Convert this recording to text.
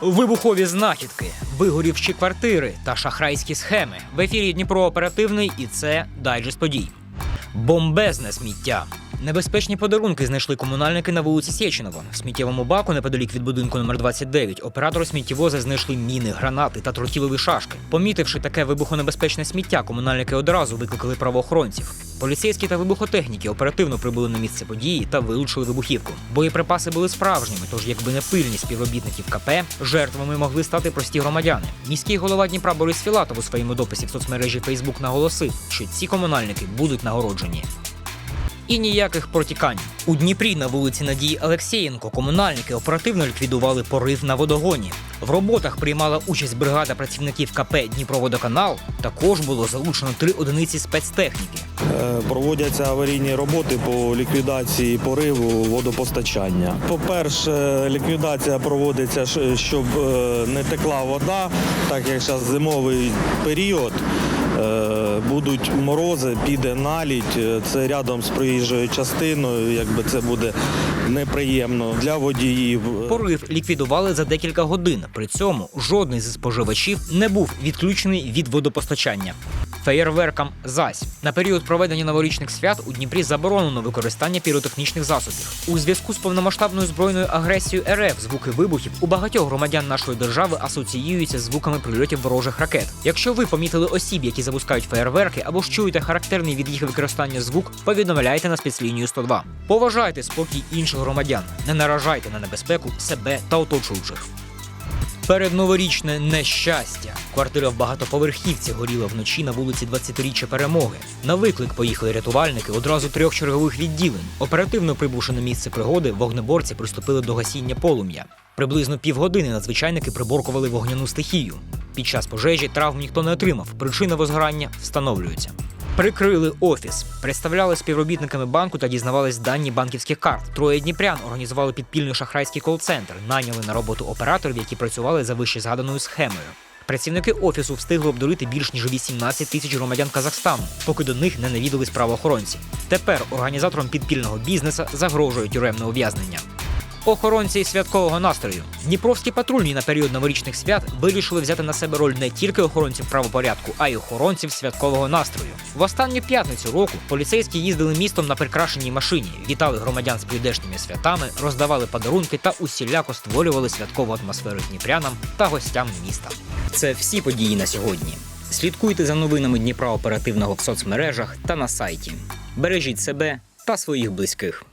Вибухові знахідки, вигорівші квартири та шахрайські схеми. В ефірі Дніпро оперативний і це дайджест подій. Бомбезне сміття. Небезпечні подарунки знайшли комунальники на вулиці Сєчинова. В сміттєвому баку неподалік від будинку номер 29 оператори сміттєвоза знайшли міни, гранати та тротілові шашки. Помітивши таке вибухонебезпечне сміття, комунальники одразу викликали правоохоронців. Поліцейські та вибухотехніки оперативно прибули на місце події та вилучили вибухівку. Боєприпаси були справжніми, тож якби не пильність співробітників КП, жертвами могли стати прості громадяни. Міський голова Дніпра Борис Філатов у своєму дописі в соцмережі Фейсбук наголосив, що ці комунальники будуть нагороджені. І ніяких протікань. У Дніпрі на вулиці Надії Олексєєнко комунальники оперативно ліквідували порив на водогоні. В роботах приймала участь бригада працівників КП Дніпроводоканал. Також було залучено три одиниці спецтехніки. Е, Проводяться аварійні роботи по ліквідації пориву водопостачання. По-перше, ліквідація проводиться, щоб е, не текла вода, так як зараз зимовий період. е, Будуть морози, піде налідь. е, Це рядом з проїжджою частиною. Якби це буде неприємно для водіїв. Порив ліквідували за декілька годин. При цьому жодний зі споживачів не був відключений від водопостачання. Феєрверкам зась на період проведення новорічних свят у Дніпрі заборонено використання піротехнічних засобів. У зв'язку з повномасштабною збройною агресією РФ звуки вибухів у багатьох громадян нашої держави асоціюються з звуками прильотів ворожих ракет. Якщо ви помітили осіб, які запускають феєрверки, або ж чуєте характерний від їх використання звук, повідомляйте на спецлінію 102. Поважайте спокій інших громадян, не наражайте на небезпеку себе та оточуючих. Передноворічне нещастя. Квартира в багатоповерхівці горіла вночі на вулиці 20-річчя перемоги. На виклик поїхали рятувальники одразу трьох чергових відділень. Оперативно прибувши на місце пригоди, вогнеборці приступили до гасіння полум'я. Приблизно півгодини надзвичайники приборкували вогняну стихію. Під час пожежі травм ніхто не отримав. Причина возгорання встановлюється. Прикрили офіс, представляли співробітниками банку та дізнавались дані банківських карт. Троє дніпрян організували підпільний шахрайський кол-центр, найняли на роботу операторів, які працювали за вище згаданою схемою. Працівники офісу встигли обдурити більш ніж 18 тисяч громадян Казахстану, поки до них не навідались правоохоронці. Тепер організаторам підпільного бізнеса загрожує тюремне ув'язнення. Охоронці святкового настрою. Дніпровські патрульні на період новорічних свят вирішили взяти на себе роль не тільки охоронців правопорядку, а й охоронців святкового настрою. В останню п'ятницю року поліцейські їздили містом на прикрашеній машині, вітали громадян з прийдешніми святами, роздавали подарунки та усіляко створювали святкову атмосферу дніпрянам та гостям міста. Це всі події на сьогодні. Слідкуйте за новинами Дніпра оперативного в соцмережах та на сайті. Бережіть себе та своїх близьких.